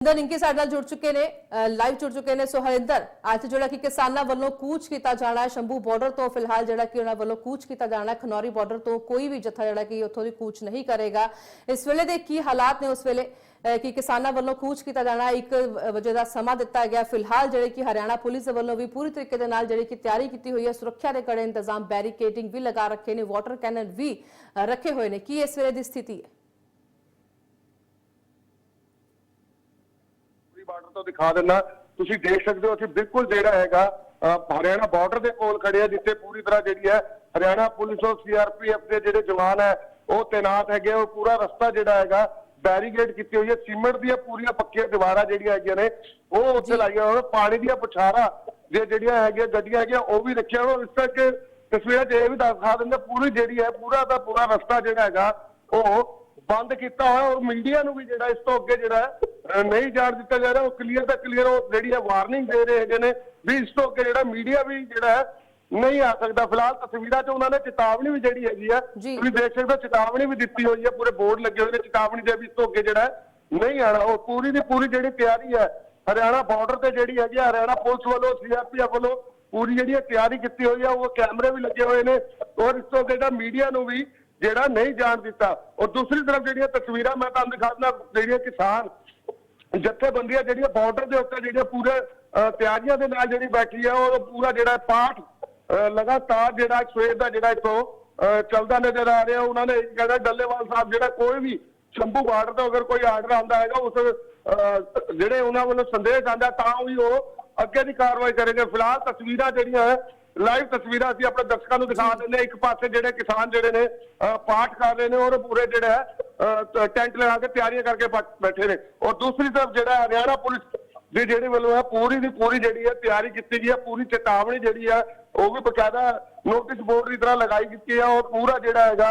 ਹਰਿੰਦਰ ਇੰਕੀ ਸਾਡੇ ਨਾਲ ਜੁੜ ਚੁੱਕੇ ਨੇ ਲਾਈਵ ਜੁੜ ਚੁੱਕੇ ਨੇ। ਸੋ ਹਰਿੰਦਰ, ਅੱਜ ਜਿਹੜਾ ਕਿ ਕਿਸਾਨਾਂ ਵੱਲੋਂ ਕੂਚ ਕੀਤਾ ਜਾਣਾ ਹੈ ਸ਼ੰਭੂ ਬਾਰਡਰ ਤੋਂ, ਫਿਲਹਾਲ ਜਿਹੜਾ ਕਿ ਉਹਨਾਂ ਵੱਲੋਂ ਕੂਚ ਕੀਤਾ ਜਾਣਾ ਹੈ, ਖਨੌਰੀ ਬਾਰਡਰ ਤੋਂ ਕੋਈ ਵੀ ਜਥਾ ਜਿਹੜਾ ਕਿ ਉੱਥੋਂ ਦੀ ਕੂਚ ਨਹੀਂ ਕਰੇਗਾ। ਇਸ ਵੇਲੇ ਦੇ ਕੀ ਹਾਲਾਤ ਨੇ ਉਸ ਵੇਲੇ ਕਿ ਕਿਸਾਨਾਂ ਵੱਲੋਂ ਕੂਚ ਕੀਤਾ ਜਾਣਾ ਇੱਕ ਵਜੇ ਦਾ ਸਮਾਂ ਦਿੱਤਾ ਗਿਆ। ਫਿਲਹਾਲ ਜਿਹੜੇ ਕਿ ਹਰਿਆਣਾ ਪੁਲਿਸ ਵੱਲੋਂ ਵੀ ਪੂਰੀ ਤਰੀਕੇ ਦੇ ਨਾਲ ਜਿਹੜੀ ਕਿ ਤਿਆਰੀ ਕੀਤੀ ਹੋਈ ਹੈ, ਸੁਰੱਖਿਆ ਦੇ ਕੜੇ ਇੰਤਜ਼ਾਮ, ਬੈਰੀਕੇਡਿੰਗ ਵੀ ਲਗਾ ਰੱਖੇ ਨੇ, ਵਾਟਰ ਕੈਨਨ ਵੀ ਰੱਖੇ ਹੋਏ ਨੇ। ਕੀ ਇਸ ਵੇਲੇ ਦੀ ਸਥਿਤੀ ਹੈ ਪੂਰੀ ਬਾਰਡਰ ਤੋਂ ਦਿਖਾ ਦਿੰਦਾ ਤੁਸੀਂ ਦੇਖ ਸਕਦੇ ਹੋ ਅਸੀਂ ਬਿਲਕੁਲ ਜਿਹੜਾ ਹੈਗਾ ਹਰਿਆਣਾ ਬਾਰਡਰ ਦੇ ਕੋਲ ਖੜੇ ਆ ਜਿੱਥੇ ਪੂਰੀ ਤਰ੍ਹਾਂ ਜਿਹੜੀ ਹੈ ਹਰਿਆਣਾ ਪੁਲਿਸ ਔਰ ਸੀਆਰਪੀਐਫ ਦੇ ਜਿਹੜੇ ਜਵਾਨ ਹੈ ਉਹ ਤੈਨਾਤ ਹੈਗੇ ਉਹ ਪੂਰਾ ਰਸਤਾ ਜਿਹੜਾ ਹੈਗਾ ਬੈਰੀਗੇਡ ਕੀਤੀ ਹੋਈ ਹੈ ਸੀਮੈਂਟ ਦੀਆਂ ਪੂਰੀਆਂ ਪੱਕੀਆਂ ਦੀਵਾਰਾਂ ਜਿਹੜੀਆਂ ਹੈਗੀਆਂ ਨੇ ਉਹ ਉੱਥੇ ਲਾਈਆਂ ਹੋਈਆਂ ਪਾਣੀ ਦੀਆਂ ਪੁਛਾਰਾਂ ਜੇ ਜਿਹੜੀਆਂ ਹੈਗੀਆਂ ਗੱਡੀਆਂ ਹੈਗੀਆਂ ਉਹ ਵੀ ਰੱਖੀਆਂ ਹੋਈਆਂ ਇਸ ਕਰਕੇ ਤਸਵੀਰਾਂ ਇਹ ਵੀ ਦਿਖਾ ਦਿੰਦੇ ਪੂਰੀ ਜਿਹੜੀ ਹੈ ਪੂਰਾ ਦਾ ਪੂਰਾ ਰਸਤਾ ਜਿਹੜਾ ਹੈਗਾ ਉਹ ਬੰਦ ਕੀਤਾ ਹੋਇਆ ਔਰ ਮੀਡੀਆ ਨੂੰ ਵੀ ਜਿਹੜਾ ਇਸ ਤੋਂ ਅੱਗੇ ਜਿਹੜਾ ਨਹੀਂ ਜਾਣ ਦਿੱਤਾ ਜਾ ਰਿਹਾ ਉਹ ਕਲੀਅਰ ਤਾਂ ਕਲੀਅਰ ਉਹ ਜਿਹੜੀ ਹੈ ਵਾਰਨਿੰਗ ਦੇ ਰਹੇ ਹੈਗੇ ਨੇ ਵੀ ਇਸ ਤੋਂ ਅੱਗੇ ਜਿਹੜਾ ਮੀਡੀਆ ਵੀ ਜਿਹੜਾ ਹੈ ਨਹੀਂ ਆ ਸਕਦਾ। ਫਿਲਹਾਲ ਤਸਵੀਰਾਂ 'ਚ ਉਹਨਾਂ ਨੇ ਚੇਤਾਵਨੀ ਵੀ ਜਿਹੜੀ ਹੈਗੀ ਆ। ਤੁਸੀਂ ਦੇਖ ਸਕਦੇ ਹੋ ਚੇਤਾਵਨੀ ਵੀ ਦਿੱਤੀ ਹੋਈ ਹੈ ਪੂਰੇ ਬੋਰਡ ਲੱਗੇ ਹੋਏ ਨੇ ਚੇਤਾਵਨੀ ਦੇ ਵੀ ਇਸ ਤੋਂ ਅੱਗੇ ਜਿਹੜਾ ਨਹੀਂ ਆਣਾ ਉਹ ਪੂਰੀ ਦੀ ਪੂਰੀ ਜਿਹੜੀ ਤਿਆਰੀ ਹੈ ਹਰਿਆਣਾ ਬਾਰਡਰ ਤੇ ਜਿਹੜੀ ਹੈਗੀ ਆ, ਹਰਿਆਣਾ ਪੁਲਿਸ ਵੱਲੋਂ ਸੀਆਰਪੀਐਫ ਵੱਲੋਂ ਪੂਰੀ ਜਿਹੜੀ ਤਿਆਰੀ ਕੀਤੀ ਹੋਈ ਆ ਉਹ ਕੈਮਰੇ ਵੀ ਲੱਗੇ ਹੋਏ ਨੇ ਔਰ ਇਸ ਤੋਂ ਅੱਗੇ ਜਿਹੜਾ ਮੀਡੀਆ ਨੂੰ ਵੀ ਜਿਹੜਾ ਨਹੀਂ ਜਾਣ ਦਿੱਤਾ। ਔਰ ਦੂਸਰੀ ਤਰਫ ਜਿਹੜੀਆਂ ਤਸਵੀਰਾਂ ਮੈਂ ਤੁਹਾਨੂੰ ਦਿਖਾ ਦਿੰਦਾ ਜਿਹੜੀਆਂ ਕਿਸਾਨ ਜਥੇਬੰਦੀਆਂ ਜਿਹੜੀਆਂ ਬਾਰਡਰ ਦੇ ਉੱਤੇ ਜਿਹੜੀਆਂ ਪੂਰੇ ਤਿਆਰੀਆਂ ਦੇ ਨਾਲ ਜਿਹੜੀ ਬੈਠੀ ਆ ਉਹ ਪੂਰਾ ਜਿਹੜਾ ਪਾਠ ਅਹ, ਲਗਾਤਾਰ ਜਿਹੜਾ ਸਵੇਰ ਦਾ ਜਿਹੜਾ ਇਥੋਂ ਚੱਲਦਾ ਨਜ਼ਰ ਆ ਰਿਹਾ। ਉਹਨਾਂ ਨੇ ਕਹਿੰਦਾ ਡੱਲੇਵਾਲ ਸਾਹਿਬ ਜਿਹੜਾ ਕੋਈ ਵੀ ਸ਼ੰਭੂ ਬਾਰਡਰ ਤੋਂ ਅਗਰ ਕੋਈ ਆਰਡਰ ਆਉਂਦਾ ਹੈਗਾ ਉਸ ਅਹ, ਜਿਹੜੇ ਉਹਨਾਂ ਵੱਲੋਂ ਸੰਦੇਸ਼ ਆਂਦਾ ਤਾਂ ਵੀ ਉਹ ਅੱਗੇ ਦੀ ਕਾਰਵਾਈ ਕਰਨਗੇ। ਫਿਲਹਾਲ ਤਸਵੀਰਾਂ ਜਿਹੜੀਆਂ ਲਾਈਵ ਤਸਵੀਰਾਂ ਅਸੀਂ ਆਪਣੇ ਦਰਸ਼ਕਾਂ ਨੂੰ ਦਿਖਾ ਦਿੰਦੇ ਹਾਂ। ਇੱਕ ਪਾਸੇ ਜਿਹੜੇ ਕਿਸਾਨ ਜਿਹੜੇ ਨੇ ਪਾਠ ਕਰ ਰਹੇ ਨੇ ਔਰ ਪੂਰੇ ਜਿਹੜਾ ਹੈ ਟੈਂਟ ਲਗਾ ਕੇ ਤਿਆਰੀਆਂ ਕਰਕੇ ਬੈਠੇ ਨੇ। ਔਰ ਦੂਸਰੀ ਤਰਫ ਜਿਹੜਾ ਹਰਿਆਣਾ ਪੁਲਿਸ ਦੀ ਜਿਹੜੀ ਵੱਲੋਂ ਹੈ, ਪੂਰੀ ਦੀ ਪੂਰੀ ਜਿਹੜੀ ਹੈ, ਤਿਆਰੀ ਕੀਤੀ ਗਈ ਹੈ। ਪੂਰੀ ਚੇਤਾਵਨੀ ਜਿਹੜੀ ਹੈ, ਉਹ ਵੀ ਬਕਾਇਦਾ ਨੋਟਿਸ ਬੋਰਡ ਦੀ ਤਰ੍ਹਾਂ ਲਗਾਈ ਕੀਤੀ ਹੈ ਔਰ ਪੂਰਾ ਜਿਹੜਾ ਹੈਗਾ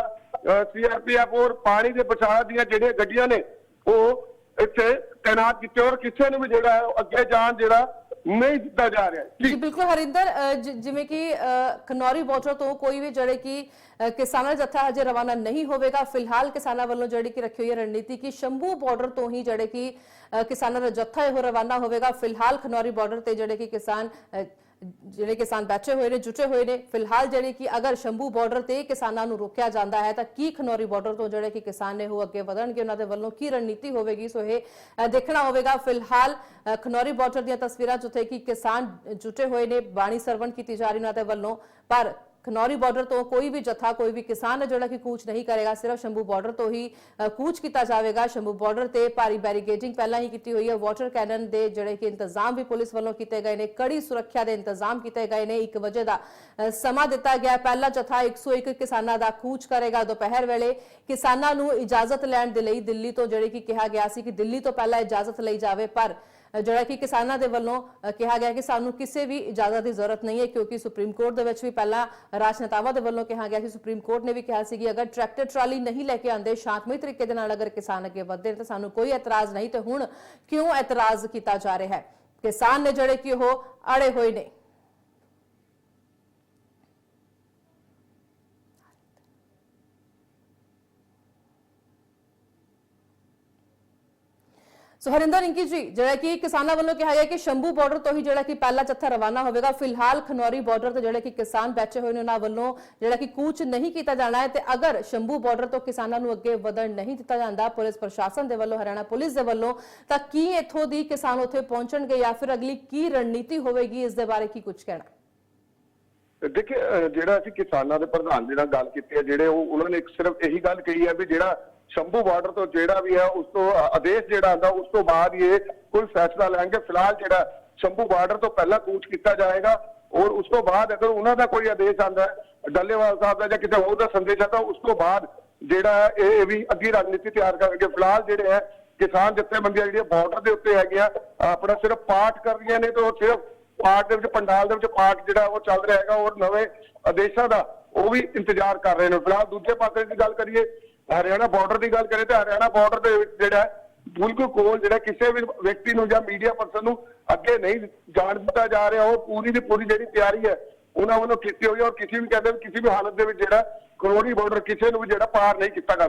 ਸੀਆਰਪੀਐਫ ਔਰ ਪਾਣੀ ਦੇ ਬਚਾਅ ਦੀਆਂ ਜਿਹੜੀਆਂ ਗੱਡੀਆਂ ਨੇ, ਉਹ ਇੱਥੇ ਤਾਇਨਾਤ ਕੀਤੇ ਔਰ ਕਿਸੇ ਨੂੰ ਵੀ ਜਿਹੜਾ ਹੈ ਅੱਗੇ ਜਾਣ ਜਿਹੜਾ ਨਹੀਂ ਦਿੱਤਾ ਜਾ ਰਿਹਾ ਜੀ ਬਿਲਕੁਲ ਹਰਿੰਦਰ ਅ, ਜ- ਜਿਵੇਂ ਕਿ ਅ, ਖਨੌਰੀ ਬਾਰਡਰ ਤੋਂ ਕੋਈ ਵੀ ਜਿਹੜੇ ਕਿ ਅ, ਕਿਸਾਨਾਂ ਦਾ ਜੱਥਾ ਹਜੇ ਰਵਾਨਾ ਨਹੀਂ ਹੋਵੇਗਾ ਫਿਲਹਾਲ ਕਿਸਾਨਾਂ ਵੱਲੋਂ ਜਿਹੜੀ ਕਿ ਰੱਖੀ ਹੋਈ ਹੈ ਰਣਨੀਤੀ ਕਿ ਸ਼ੰਭੂ ਬਾਰਡਰ ਤੋਂ ਹੀ ਜਿਹੜੇ ਕਿ ਅ, ਕਿਸਾਨਾਂ ਦਾ ਜੱਥਾ ਇਹ ਰਵਾਨਾ ਹੋਵੇਗਾ ਫਿਲਹਾਲ ਖਨੌਰੀ ਬਾਰਡਰ ਤੇ ਜਿਹੜੇ ਕਿ ਕਿਸਾਨ ਅ, ਜਿਹੜੇ ਕਿਸਾਨ ਬੈਠੇ ਹੋਏ ਨੇ, ਜੁਟੇ ਹੋਏ ਨੇ, ਫਿਲਹਾਲ ਜਿਹੜੇ ਕਿ ਅਗਰ ਸ਼ੰਭੂ ਬਾਰਡਰ ਤੇ ਕਿਸਾਨਾਂ ਨੂੰ ਰੋਕਿਆ ਜਾਂਦਾ ਹੈ, ਤਾਂ ਕੀ ਖਨੌਰੀ ਬਾਰਡਰ ਤੋਂ ਜਿਹੜੇ ਕਿ ਕਿਸਾਨ ਨੇ ਉਹ ਅੱਗੇ ਵਧਣਗੇ, ਉਹਨਾਂ ਦੇ ਵੱਲੋਂ ਕੀ ਰਣਨੀਤੀ ਹੋਵੇਗੀ? ਸੋ ਇਹ ਦੇਖਣਾ ਹੋਵੇਗਾ। ਫਿਲਹਾਲ ਖਨੌਰੀ ਬਾਰਡਰ ਦੀਆਂ ਤਸਵੀਰਾਂ ਜਿੱਥੇ ਕਿ ਕਿਸਾਨ ਜੁਟੇ ਹੋਏ ਨੇ, ਬਾਣੀ ਸਰਵਣ ਕੀਤੀ ਜਾ ਰਹੀ ਉਹਨਾਂ ਦੇ ਵੱਲੋਂ, ਪਰ ਖਨੌਰੀ ਬਾਰਡਰ ਤੋਂ ਕੋਈ ਵੀ ਜਥਾ, ਕੋਈ ਵੀ ਕਿਸਾਨ ਹੈ ਜਿਹੜਾ ਕਿ ਕੂਚ ਨਹੀਂ ਕਰੇਗਾ, ਸਿਰਫ ਸ਼ੰਭੂ ਬਾਰਡਰ ਤੋਂ ਹੀ ਕੂਚ ਕੀਤਾ ਜਾਵੇਗਾ। ਸ਼ੰਭੂ ਬਾਰਡਰ ਤੇ ਭਾਰੀ ਬੈਰੀਗੇਡਿੰਗ ਪਹਿਲਾਂ ਹੀ ਕੀਤੀ ਹੋਈ ਹੈ। ਵਾਟਰ ਕੈਨਨ ਦੇ ਜਿਹੜੇ ਕਿ ਇੰਤਜ਼ਾਮ ਵੀ ਪੁਲਿਸ ਵੱਲੋਂ ਕੀਤੇ ਗਏ ਨੇ, ਕੜੀ ਸੁਰੱਖਿਆ ਦੇ ਇੰਤਜ਼ਾਮ ਕੀਤੇ ਗਏ ਨੇ। 1 ਵਜੇ ਦਾ ਸਮਾਂ ਦਿੱਤਾ ਗਿਆ। ਪਹਿਲਾ ਜਥਾ 101 ਕਿਸਾਨਾਂ ਦਾ ਕੂਚ ਕਰੇਗਾ। ਦੁਪਹਿਰ ਵੇਲੇ ਕਿਸਾਨਾਂ ਨੂੰ ਇਜਾਜ਼ਤ ਲੈਣ ਦੇ ਲਈ ਦਿੱਲੀ ਤੋਂ, ਜਿਹੜੇ ਕਿ ਕਿਹਾ ਗਿਆ ਸੀ ਕਿ ਦਿੱਲੀ ਤੋਂ ਪਹਿਲਾਂ ਇਜਾਜ਼ਤ ਲਈ ਜਾਵੇ, ਪਰ ਜਿਹੜਾ ਕਿ ਕਿਸਾਨਾਂ ਦੇ ਵੱਲੋਂ ਕਿਹਾ ਗਿਆ ਕਿ ਸਾਨੂੰ ਕਿਸੇ ਵੀ ਇਜਾਜ਼ਤ ਦੀ ਜ਼ਰੂਰਤ ਨਹੀਂ ਹੈ, ਕਿਉਂਕਿ ਸੁਪਰੀਮ ਕੋਰਟ ਦੇ ਵਿੱਚ ਵੀ ਪਹਿਲਾਂ ਰਾਜਨੇਤਾਵਾਂ ਦੇ ਵੱਲੋਂ ਕਿਹਾ ਗਿਆ ਸੀ ਸੁਪਰੀਮ ਕੋਰਟ ਨੇ ਵੀ ਕਿਹਾ ਸੀ ਕਿ ਅਗਰ ਟਰੈਕਟਰ ਟਰਾਲੀ ਨਹੀਂ ਲੈ ਕੇ ਆਉਂਦੇ ਸ਼ਾਂਤਮਈ ਤਰੀਕੇ ਦੇ ਨਾਲ ਅਗਰ ਕਿਸਾਨ ਅੱਗੇ ਵਧਦੇ ਨੇ, ਤਾਂ ਸਾਨੂੰ ਕੋਈ ਇਤਰਾਜ਼ ਨਹੀਂ ਤੇ ਹੁਣ ਕਿਉਂ ਇਤਰਾਜ਼ ਕੀਤਾ ਜਾ ਰਿਹਾ ਹੈ? ਕਿਸਾਨ ਨੇ ਜਿਹੜੇ ਕਿ ਉਹ ਅੜੇ ਹੋਏ ਨੇ। ਸੋ ਹਰਿੰਦਰ ਇੰਕੀ ਜੀ, ਜਿਹੜਾ ਕਿ ਕਿਸਾਨਾਂ ਵੱਲੋਂ ਕਿਹਾ ਗਿਆ ਕਿ ਸ਼ੰਭੂ ਬਾਰਡਰ ਤੋਂ ਹੀ ਜਿਹੜਾ ਕਿ ਪਹਿਲਾ ਜੱਥਾ ਰਵਾਨਾ ਹੋਵੇਗਾ। ਫਿਲਹਾਲ ਖਨੌਰੀ ਬਾਰਡਰ ਤੇ ਜਿਹੜੇ ਕਿ ਕਿਸਾਨ ਬੈਠੇ ਹੋਏ ਨੇ, ਉਹਨਾਂ ਵੱਲੋਂ ਜਿਹੜਾ ਕਿ ਕੂਚ ਨਹੀਂ ਕੀਤਾ ਜਾਣਾ ਹੈ ਤੇ ਅਗਰ ਸ਼ੰਭੂ ਬਾਰਡਰ ਤੋਂ ਕਿਸਾਨਾਂ ਨੂੰ ਅੱਗੇ ਵਧਣ ਨਹੀਂ ਦਿੱਤਾ ਜਾਂਦਾ ਪੁਲਿਸ ਪ੍ਰਸ਼ਾਸਨ ਦੇ ਵੱਲੋਂ, ਹਰਿਆਣਾ ਪੁਲਿਸ ਦੇ ਵੱਲੋਂ, ਤਾਂ ਕੀ ਇੱਥੋਂ ਦੀ ਕਿਸਾਨ ਉੱਥੇ ਪਹੁੰਚਣਗੇ ਜਾਂ ਫਿਰ ਅਗਲੀ ਕੀ ਰਣਨੀਤੀ ਹੋਵੇਗੀ? ਇਸ ਦੇ ਬਾਰੇ ਕੀ ਕੁਝ ਕਹਿਣਾ? ਦੇਖਿਏ ਜਿਹੜਾ ਅਸੀਂ ਕਿਸਾਨਾਂ ਦੇ ਪ੍ਰਧਾਨ ਜੀ ਨਾਲ ਗੱਲ ਕੀਤੀ ਹੈ, ਜਿਹੜੇ ਉਹ, ਉਹਨਾਂ ਨੇ ਸਿਰਫ ਇਹੀ ਗੱਲ ਕਹੀ ਹੈ ਵੀ ਜਿਹੜਾ ਸ਼ੰਭੂ ਬਾਰਡਰ ਤੋਂ ਜਿਹੜਾ ਵੀ ਹੈ, ਉਸ ਤੋਂ ਆਦੇਸ਼ ਜਿਹੜਾ ਆਂਦਾ, ਉਸ ਤੋਂ ਬਾਅਦ ਹੀ ਇਹ ਕੋਈ ਫੈਸਲਾ ਲੈਣਗੇ। ਫਿਲਹਾਲ ਜਿਹੜਾ ਸ਼ੰਭੂ ਬਾਰਡਰ ਤੋਂ ਪਹਿਲਾਂ ਕੂਚ ਕੀਤਾ ਜਾਏਗਾ ਔਰ ਉਸ ਤੋਂ ਬਾਅਦ ਅਗਰ ਉਹਨਾਂ ਦਾ ਕੋਈ ਆਦੇਸ਼ ਆਂਦਾ ਹੈ, ਡੱਲੇਵਾਲ ਸਾਹਿਬ ਦਾ ਜਾਂ ਕਿਸੇ ਹੋਰ ਦਾ ਸੰਦੇਸ਼ ਆਂਦਾ, ਉਸ ਤੋਂ ਬਾਅਦ ਜਿਹੜਾ ਇਹ ਵੀ ਅੱਗੇ ਰਾਜਨੀਤੀ ਤਿਆਰ ਕਰਨਗੇ। ਫਿਲਹਾਲ ਜਿਹੜੇ ਹੈ, ਕਿਸਾਨ ਜਥੇਬੰਦੀਆਂ ਜਿਹੜੀਆਂ ਬਾਰਡਰ ਦੇ ਉੱਤੇ ਹੈਗੀਆਂ, ਆਪਣਾ ਸਿਰਫ ਪਾਠ ਕਰ ਰਹੀਆਂ ਨੇ ਤੇ ਉਹ ਸਿਰਫ ਪਾਠ ਦੇ ਵਿੱਚ, ਪੰਡਾਲ ਦੇ ਵਿੱਚ ਪਾਠ ਜਿਹੜਾ ਉਹ ਚੱਲ ਰਿਹਾ ਹੈਗਾ ਔਰ ਨਵੇਂ ਆਦੇਸ਼ਾਂ ਦਾ ਉਹ ਵੀ ਇੰਤਜ਼ਾਰ ਕਰ ਰਹੇ ਨੇ। ਫਿਲਹਾਲ ਦੂਜੇ ਪਾਸੇ ਦੀ ਗੱਲ ਕਰੀਏ ਹਰਿਆਣਾ ਬਾਰਡਰ ਦੀ ਗੱਲ ਕਰੀਏ ਤਾਂ ਹਰਿਆਣਾ ਬਾਰਡਰ ਦੇ ਵਿੱਚ ਜਿਹੜਾ ਬਿਲਕੁਲ ਕੋਲ ਜਿਹੜਾ ਕਿਸੇ ਵੀ ਵਿਅਕਤੀ ਨੂੰ ਜਾਂ ਮੀਡੀਆ ਪਰਸਨ ਨੂੰ ਅੱਗੇ ਨਹੀਂ ਜਾਣ ਦਿੱਤਾ ਜਾ ਰਿਹਾ, ਉਹ ਪੂਰੀ ਦੀ ਪੂਰੀ ਜਿਹੜੀ ਤਿਆਰੀ ਹੈ, ਉਹਨਾਂ ਵੱਲੋਂ ਕੀਤੀ ਹੋਈ ਹੈ ਔਰ ਕਿਸੇ ਵੀ ਕਹਿੰਦੇ ਵੀ ਕਿਸੇ ਵੀ ਹਾਲਤ ਦੇ ਵਿੱਚ ਜਿਹੜਾ ਕਰੋੜੀ ਬਾਰਡਰ ਕਿਸੇ ਨੂੰ ਵੀ ਜਿਹੜਾ ਪਾਰ ਨਹੀਂ ਕੀਤਾ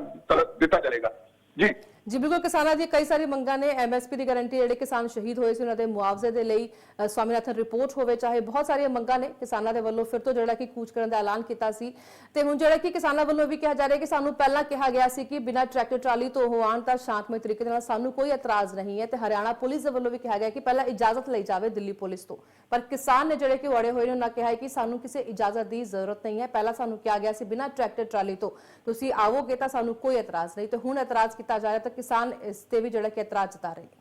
ਦਿੱਤਾ ਜਾਏਗਾ ਜੀ। ਜੀ ਬਿਲਕੁਲ ਕਿਸਾਨਾਂ ਦੀ ਕਈ ਸਾਰੀ ਮੰਗਾਂ ਨੇ ਐਮਐਸਪੀ ਦੀ ਗਾਰੰਟੀ ਜਿਹੜੇ ਕਿਸਾਨ ਸ਼ਹੀਦ ਹੋਏ ਸੀ ਉਹਨਾਂ ਦੇ ਮੁਆਵਜ਼ੇ ਦੇ ਲਈ ਅ, ਸਵਾਮੀਨਾਥਨ ਰਿਪੋਰਟ ਹੋਵੇ ਚਾਹੇ ਬਹੁਤ ਸਾਰੀਆਂ ਮੰਗਾਂ ਨੇ ਕਿਸਾਨਾਂ ਦੇ ਵੱਲੋਂ ਫਿਰ ਤੋਂ ਜਿਹੜਾ ਕਿ ਕੂਚ ਕਰਨ ਦਾ ਐਲਾਨ ਕੀਤਾ ਸੀ ਤੇ ਹੁਣ ਜਿਹੜਾ ਕਿ ਕਿਸਾਨਾਂ ਵੱਲੋਂ ਵੀ ਕਿਹਾ ਜਾ ਰਿਹਾ ਕਿ ਸਾਨੂੰ ਪਹਿਲਾਂ ਕਿਹਾ ਗਿਆ ਸੀ ਕਿ ਬਿਨਾਂ ਟਰੈਕਟਰ ਟਰਾਲੀ ਤੋਂ ਉਹ ਆਉਣ ਤਾਂ ਸ਼ਾਂਤਮਈ ਤਰੀਕੇ ਦੇ ਨਾਲ ਸਾਨੂੰ ਕੋਈ ਇਤਰਾਜ਼ ਨਹੀਂ ਹੈ ਤੇ ਹਰਿਆਣਾ ਪੁਲਿਸ ਦੇ ਵੱਲੋਂ ਵੀ ਕਿਹਾ ਗਿਆ ਕਿ ਪਹਿਲਾਂ ਇਜਾਜ਼ਤ ਲਈ ਜਾਵੇ ਦਿੱਲੀ ਪੁਲਿਸ ਤੋਂ ਪਰ ਕਿਸਾਨ ਨੇ ਜਿਹੜੇ ਕਿ ਵੜੇ ਹੋਏ ਨੇ ਉਹਨਾਂ ਕਿਹਾ ਹੈ ਕਿ ਸਾਨੂੰ ਕਿਸੇ ਇਜਾਜ਼ਤ ਦੀ ਜ਼ਰੂਰਤ ਨਹੀਂ ਹੈ ਪਹਿਲਾਂ ਸਾਨੂੰ ਕਿਹਾ ਗਿਆ ਸੀ ਬਿਨਾਂ ਟਰੈਕਟਰ ਟਰਾਲੀ ਤੋਂ ਤੁਸੀਂ ਆਵੋਗੇ ਤਾਂ ਸਾਨੂੰ ਕੋਈ ਇਤਰਾਜ਼ ਨਹੀਂ ਤੇ ਹੁਣ ਇਤਰਾਜ਼ ਕੀਤਾ ਜਾ ਰਿਹਾ ਤਾਂ ਕਿਸਾਨ ਇਸ ਤੇ ਵੀ ਜਿਹੜਾ ਕਿ ਇਤਰਾਜ਼ ਜਤਾ ਰਹੇ ਨੇ।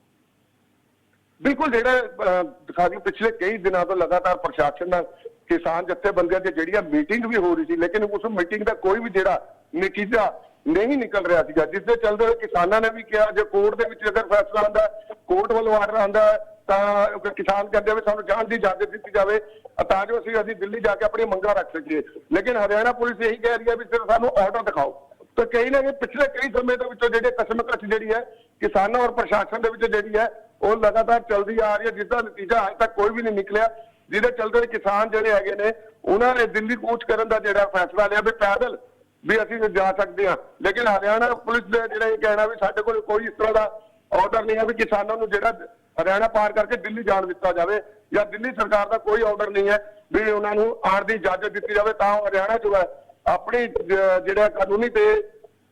ਬਿਲਕੁਲ ਜਿਹੜਾ ਅਹ, ਪਿਛਲੇ ਕਈ ਦਿਨਾਂ ਤੋਂ ਲਗਾਤਾਰ ਪ੍ਰਸ਼ਾਸਨ ਨਾਲ ਕਿਸਾਨ ਜਥੇਬੰਦੀਆਂ ਦੀ ਜਿਹੜੀਆਂ ਮੀਟਿੰਗ ਵੀ ਹੋ ਰਹੀ ਸੀ ਲੇਕਿਨ ਉਸ ਮੀਟਿੰਗ ਦਾ ਕੋਈ ਵੀ ਜਿਹੜਾ ਨਤੀਜਾ ਨਹੀਂ ਨਿਕਲ ਰਿਹਾ ਸੀਗਾ ਜਿਸ ਦੇ ਚੱਲਦੇ ਹੋਏ ਕਿਸਾਨਾਂ ਨੇ ਵੀ ਕਿਹਾ ਜੇ ਕੋਰਟ ਦੇ ਵਿੱਚ ਅਗਰ ਫੈਸਲਾ ਆਉਂਦਾ ਕੋਰਟ ਵੱਲੋਂ ਆਰਡਰ ਆਉਂਦਾ ਤਾਂ ਕਿਸਾਨ ਕਹਿੰਦੇ ਵੀ ਸਾਨੂੰ ਜਾਣ ਦੀ ਇਜਾਜ਼ਤ ਦਿੱਤੀ ਜਾਵੇ ਤਾਂ ਜੋ ਅਸੀਂ ਅਸੀਂ ਦਿੱਲੀ ਜਾ ਕੇ ਆਪਣੀ ਮੰਗਾਂ ਰੱਖ ਸਕੀਏ। ਲੇਕਿਨ ਹਰਿਆਣਾ ਪੁਲਿਸ ਇਹੀ ਕਹਿ ਰਹੀ ਹੈ ਵੀ ਸਿਰਫ ਸਾਨੂੰ ਆਰਡਰ ਦਿਖਾਓ। ਤਾਂ ਕਈ ਨਾ ਕਈ ਪਿਛਲੇ ਕਈ ਸਮੇਂ ਦੇ ਵਿੱਚੋਂ ਜਿਹੜੇ ਕਸ਼ਮਕਸ਼ ਜਿਹੜੀ ਹੈ, ਕਿਸਾਨਾਂ ਔਰ ਪ੍ਰਸ਼ਾਸਨ ਦੇ ਵਿੱਚ ਜਿਹੜੀ ਹੈ, ਉਹ ਲਗਾਤਾਰ ਚੱਲਦੀ ਆ ਰਹੀ ਹੈ, ਜਿਸ ਦਾ ਨਤੀਜਾ ਅਜੇ ਤੱਕ ਕੋਈ ਵੀ ਨਹੀਂ ਨਿਕਲਿਆ। ਜਿਹਦੇ ਚਲਦੇ ਕਿਸਾਨ ਜਿਹੜੇ ਹੈਗੇ ਨੇ, ਉਹਨਾਂ ਨੇ ਦਿੱਲੀ ਕੂਚ ਕਰਨ ਦਾ ਜਿਹੜਾ ਫੈਸਲਾ ਲਿਆ ਵੀ ਪੈਦਲ ਵੀ ਅਸੀਂ ਜਾ ਸਕਦੇ ਹਾਂ। ਲੇਕਿਨ ਹਰਿਆਣਾ ਪੁਲਿਸ ਦੇ ਜਿਹੜਾ ਇਹ ਕਹਿਣਾ ਵੀ ਸਾਡੇ ਕੋਲ ਕੋਈ ਇਸ ਤਰ੍ਹਾਂ ਦਾ ਆਰਡਰ ਨਹੀਂ ਹੈ ਵੀ ਕਿਸਾਨਾਂ ਨੂੰ ਜਿਹੜਾ ਹਰਿਆਣਾ ਪਾਰ ਕਰਕੇ ਦਿੱਲੀ ਜਾਣ ਦਿੱਤਾ ਜਾਵੇ ਜਾਂ ਦਿੱਲੀ ਸਰਕਾਰ ਦਾ ਕੋਈ ਆਰਡਰ ਨਹੀਂ ਹੈ ਵੀ ਉਹਨਾਂ ਨੂੰ ਆਉਣ ਦੀ ਇਜਾਜ਼ਤ ਦਿੱਤੀ ਜਾਵੇ, ਤਾਂ ਹਰਿਆਣਾ ਜੋ ਹੈ। ਆਪਣੀ ਜਿਹੜਾ ਕਾਨੂੰਨੀ ਤੇ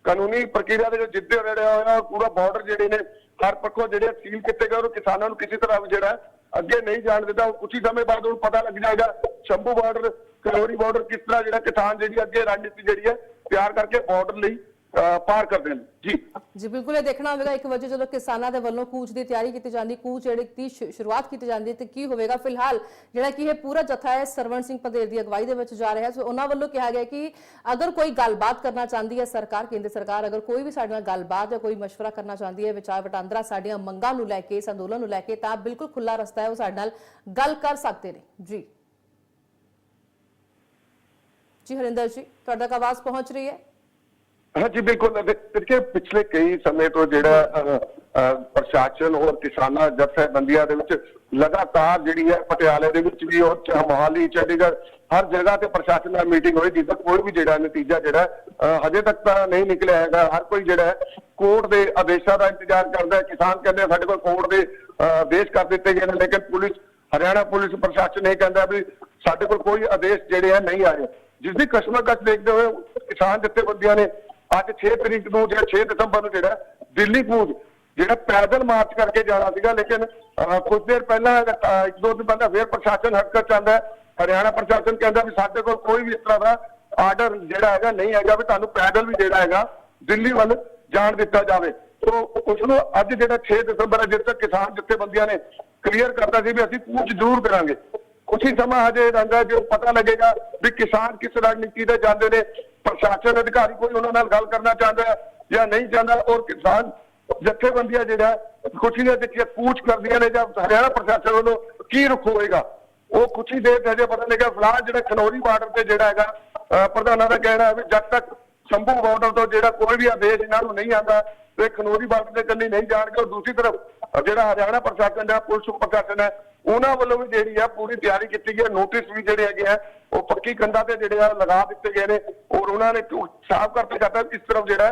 ਕਾਨੂੰਨੀ ਪ੍ਰਕਿਰਿਆ ਦੇ ਵਿੱਚ ਜਿੱਦੇ ਰੜਿਆ ਹੋਇਆ ਪੂਰਾ ਬਾਰਡਰ ਜਿਹੜੇ ਨੇ, ਹਰ ਪੱਖੋਂ ਜਿਹੜੇ ਸੀਲ ਕੀਤੇ ਗਏ ਉਹ ਕਿਸਾਨਾਂ ਨੂੰ ਕਿਸੇ ਤਰ੍ਹਾਂ ਵੀ ਜਿਹੜਾ ਅੱਗੇ ਨਹੀਂ ਜਾਣ ਦਿੱਤਾ। ਉਹ ਕੁਝ ਹੀ ਸਮੇਂ ਬਾਅਦ ਉਹਨੂੰ ਪਤਾ ਲੱਗ ਜਾਏਗਾ, ਸ਼ੰਭੂ ਬਾਰਡਰ ਕਰੋਰੀ ਬਾਰਡਰ ਕਿਸ ਤਰ੍ਹਾਂ ਜਿਹੜਾ ਕਿਸਾਨ ਜਿਹੜੀ ਅੱਗੇ ਰਣਨੀਤੀ ਜਿਹੜੀ ਹੈ, ਤਿਆਰ ਕਰਕੇ ਬਾਰਡਰ ਲਈ ਪਾਰ ਕਰਦੇ ਨੇ। ਜੀ। ਜੀ, ਬਿਲਕੁਲ ਇਹ ਦੇਖਣਾ ਹੋਵੇਗਾ ਇੱਕ ਵਜੇ ਜਦੋਂ ਕਿਸਾਨਾਂ ਦੇ ਵੱਲੋਂ ਕੂਚ ਦੀ ਤਿਆਰੀ ਕੀਤੀ ਜਾਂਦੀ, ਕੂਚ ਜਿਹੜੀ ਦੀ ਸ਼ੁਰੂਆਤ ਕੀਤੀ ਜਾਂਦੀ ਤੇ ਕੀ ਹੋਵੇਗਾ ਫਿਲਹਾਲ, ਜਿਹੜਾ ਕਿ ਇਹ ਪੂਰਾ ਜਥਾ ਹੈ ਸਰਵਣ ਸਿੰਘ ਪਦੇਰ ਦੀ ਅਗਵਾਈ ਦੇ ਵਿੱਚ ਜਾ ਰਿਹਾ ਸੋ ਉਹਨਾਂ ਵੱਲੋਂ ਕਿਹਾ ਗਿਆ ਕਿ ਅਗਰ ਕੋਈ ਗੱਲਬਾਤ ਕਰਨਾ ਚਾਹੁੰਦੀ ਹੈ ਸਰਕਾਰ, ਕੇਂਦਰ ਸਰਕਾਰ, ਅਗਰ ਕੋਈ ਵੀ ਸਾਡੇ ਨਾਲ ਗੱਲਬਾਤ ਜਾਂ ਕੋਈ ਮਸ਼ਵਰਾ ਕਰਨਾ ਚਾਹੁੰਦੀ ਹੈ, ਵਿਚਾਰ ਵਟਾਂਦਰਾ ਸਾਡੀਆਂ ਮੰਗਾਂ ਨੂੰ ਲੈ ਕੇ, ਇਸ ਅੰਦੋਲਨ ਨੂੰ ਲੈ ਕੇ, ਤਾਂ ਬਿਲਕੁਲ ਖੁੱਲਾ ਰਸਤਾ ਹੈ, ਉਹ ਸਾਡੇ ਨਾਲ ਗੱਲ ਕਰ ਸਕਦੇ ਨੇ। ਜੀ। ਜੀ, ਹਰਿੰਦਰ ਜੀ, ਤੁਹਾਡਾ ਆਵਾਜ਼ ਪਹੁੰਚ ਰਹੀ ਹੈ। ਹਾਂਜੀ, ਬਿਲਕੁਲ। ਦੇਖੇ ਪਿਛਲੇ ਕਈ ਸਮੇਂ ਤੋਂ ਜਿਹੜਾ ਪ੍ਰਸ਼ਾਸਨ ਔਰ ਕਿਸਾਨਾਂ ਜਥੇਬੰਦੀਆਂ ਦੇ ਵਿੱਚ ਲਗਾਤਾਰ ਜਿਹੜੀ ਹੈ ਪਟਿਆਲੇ ਦੇ ਵਿੱਚ ਵੀ ਔਰ ਚ- ਮੋਹਾਲੀ, ਚੰਡੀਗੜ੍ਹ, ਹਰ ਜਗ੍ਹਾ ਤੇ ਪ੍ਰਸ਼ਾਸਨ ਨਾਲ ਮੀਟਿੰਗ ਹੋਈ ਜਿਸ ਕੋਈ ਵੀ ਜਿਹੜਾ ਨਤੀਜਾ ਜਿਹੜਾ ਹਜੇ ਤੱਕ ਤਾਂ ਨਹੀਂ ਨਿਕਲਿਆ ਹੈਗਾ। ਹਰ ਕੋਈ ਜਿਹੜਾ ਹੈ ਕੋਰਟ ਦੇ ਆਦੇਸ਼ਾਂ ਦਾ ਇੰਤਜ਼ਾਰ ਕਰਦਾ ਹੈ। ਕਿਸਾਨ ਕਹਿੰਦੇ ਸਾਡੇ ਕੋਲ ਕੋਰਟ ਦੇ ਆਦੇਸ਼ ਕਰ ਦਿੱਤੇ ਗਏ ਨੇ, ਲੇਕਿਨ ਪੁਲਿਸ, ਹਰਿਆਣਾ ਪੁਲਿਸ ਪ੍ਰਸ਼ਾਸਨ ਇਹ ਕਹਿੰਦਾ ਵੀ ਸਾਡੇ ਕੋਲ ਕੋਈ ਆਦੇਸ਼ ਜਿਹੜੇ ਹੈ ਨਹੀਂ ਆਏ। ਰਹੇ ਜਿਸ ਦੀ ਕਸ਼ਮਕਸ਼ ਦੇਖਦੇ ਹੋਏ ਕਿਸਾਨ ਜਥੇਬੰਦੀਆਂ ਨੇ ਅੱਜ 6 ਤਰੀਕ ਨੂੰ ਜਿਹੜਾ 6 ਦਸੰਬਰ ਨੂੰ ਜਿਹੜਾ ਦਿੱਲੀ ਕੂਚ, ਜਿਹੜਾ ਪੈਦਲ ਮਾਰਚ ਕਰਕੇ ਜਾਣਾ ਸੀਗਾ, ਲੇਕਿਨ ਕੁਝ ਦੇਰ ਪਹਿਲਾਂ ਇੱਕ ਦੋ ਦਿਨ ਪਹਿਲਾਂ ਫੇਰ ਪ੍ਰਸ਼ਾਸਨ ਹਰਕਤ ਚਾਹੁੰਦਾ ਹਰਿਆਣਾ ਪ੍ਰਸ਼ਾਸਨ ਕਹਿੰਦਾ ਵੀ ਸਾਡੇ ਕੋਲ ਕੋਈ ਵੀ ਇਸ ਤਰ੍ਹਾਂ ਦਾ ਆਰਡਰ ਜਿਹੜਾ ਹੈਗਾ ਨਹੀਂ ਹੈਗਾ, ਵੀ ਤੁਹਾਨੂੰ ਪੈਦਲ ਵੀ ਜਿਹੜਾ ਹੈਗਾ, ਦਿੱਲੀ ਵੱਲ ਜਾਣ ਦਿੱਤਾ ਜਾਵੇ। ਸੋ, ਉਸ ਨੂੰ ਅੱਜ ਜਿਹੜਾ 6 ਦਸੰਬਰ ਹੈ, ਜਿਸ ਤੱਕ ਕਿਸਾਨ ਜਥੇਬੰਦੀਆਂ ਨੇ ਕਲੀਅਰ ਕਰਤਾ ਸੀ ਵੀ ਅਸੀਂ ਪੂਛ ਜ਼ਰੂਰ ਕਰਾਂਗੇ। ਕੁਛ ਹੀ ਸਮਾਂ ਹਜੇ ਰਹਿੰਦਾ ਜੋ ਪਤਾ ਲੱਗੇਗਾ ਵੀ ਕਿਸਾਨ ਕਿਸ ਰਣਨੀਤੀ ਤੇ ਜਾਂਦੇ ਨੇ ਪ੍ਰਸ਼ਾਸਨ ਅਧਿਕਾਰੀ ਕੋਈ ਉਹਨਾਂ ਨਾਲ ਗੱਲ ਕਰਨਾ ਚਾਹੁੰਦਾ ਹੈ ਜਾਂ ਨਹੀਂ ਚਾਹੁੰਦਾ, ਔਰ ਕਿਸਾਨ ਜਥੇਬੰਦੀਆਂ ਜਿਹੜਾ ਖੁਸ਼ੀ ਹੀ ਦੇ ਵਿੱਚ ਕੂਚ ਕਰਦੀਆਂ ਨੇ ਜਾਂ ਹਰਿਆਣਾ ਪ੍ਰਸ਼ਾਸਨ ਵੱਲੋਂ ਕੀ ਰੁਖ ਹੋਏਗਾ? ਉਹ ਕੁਛ ਹੀ ਦੇਰ ਤੇ ਹਜੇ ਪਤਾ ਲੱਗੇਗਾ ਫਿਲਹਾਲ ਜਿਹੜਾ ਖਨੌਰੀ ਬਾਰਡਰ ਤੇ ਜਿਹੜਾ ਹੈਗਾ ਪ੍ਰਧਾਨਾਂ ਦਾ ਕਹਿਣਾ ਹੈ ਵੀ ਜਦ ਤੱਕ ਸ਼ੰਭੂ ਬਾਰਡਰ ਤੋਂ ਜਿਹੜਾ ਕੋਈ ਵੀ ਆਦੇਸ਼ ਇਹਨਾਂ ਨੂੰ ਨਹੀਂ ਆਉਂਦਾ, ਤੇ ਖਨੌਰੀ ਬਾਰਡਰ ਤੇ ਕੰਨੀ ਨਹੀਂ ਜਾਣਗੇ, ਔਰ ਦੂਸਰੀ ਤਰਫ ਜਿਹੜਾ ਹਰਿਆਣਾ ਪ੍ਰਸ਼ਾਸਨ ਹੈ ਪੁਲਿਸ ਪ੍ਰਸ਼ਾਸਨ ਹੈ ਉਹਨਾਂ ਵੱਲੋਂ ਵੀ ਜਿਹੜੀ ਆ ਪੂਰੀ ਤਿਆਰੀ ਕੀਤੀ ਗਈ ਹੈ। ਨੋਟਿਸ ਵੀ ਜਿਹੜੇ ਹੈਗੇ ਆ ਉਹ ਪੱਕੀ ਕੰਧਾਂ ਤੇ ਜਿਹੜੇ ਆ ਲਗਾ ਦਿੱਤੇ ਗਏ ਨੇ ਔਰ ਉਹਨਾਂ ਨੇ ਸਾਫ਼ ਕਰਕੇ ਕਹਤਾ ਇਸ ਤਰਫ ਜਿਹੜਾ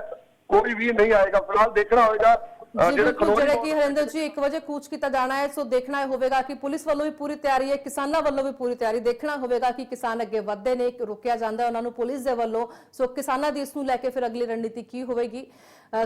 ਕੋਈ ਵੀ ਨਹੀਂ ਆਏਗਾ। ਫਿਲਹਾਲ ਦੇਖਣਾ ਹੋਏਗਾ ਜੀ ਜਿਹੜੇ ਬਿਲਕੁਲ ਜਿਹੜੇ ਕਿ ਹਰਿੰਦਰ ਜੀ 1 ਵਜੇ ਕੂਚ ਕੀਤਾ ਜਾਣਾ ਹੈ ਸੋ ਦੇਖਣਾ ਹੋਵੇਗਾ ਕਿ ਪੁਲਿਸ ਵੱਲੋਂ ਵੀ ਪੂਰੀ ਤਿਆਰੀ ਹੈ ਕਿਸਾਨਾਂ ਵੱਲੋਂ ਵੀ ਪੂਰੀ ਤਿਆਰੀ। ਦੇਖਣਾ ਹੋਵੇਗਾ ਕਿ ਕਿਸਾਨ ਅੱਗੇ ਵਧਦੇ ਨੇ ਰੁਕਿਆ ਜਾਂਦਾ ਉਹਨਾਂ ਨੂੰ ਪੁਲਿਸ ਦੇ ਵੱਲੋਂ। ਸੋ ਕਿਸਾਨਾਂ ਦੀ ਇਸ ਨੂੰ ਲੈ ਕੇ ਫਿਰ ਅਗਲੀ ਰਣਨੀਤੀ ਕੀ ਹੋਵੇਗੀ?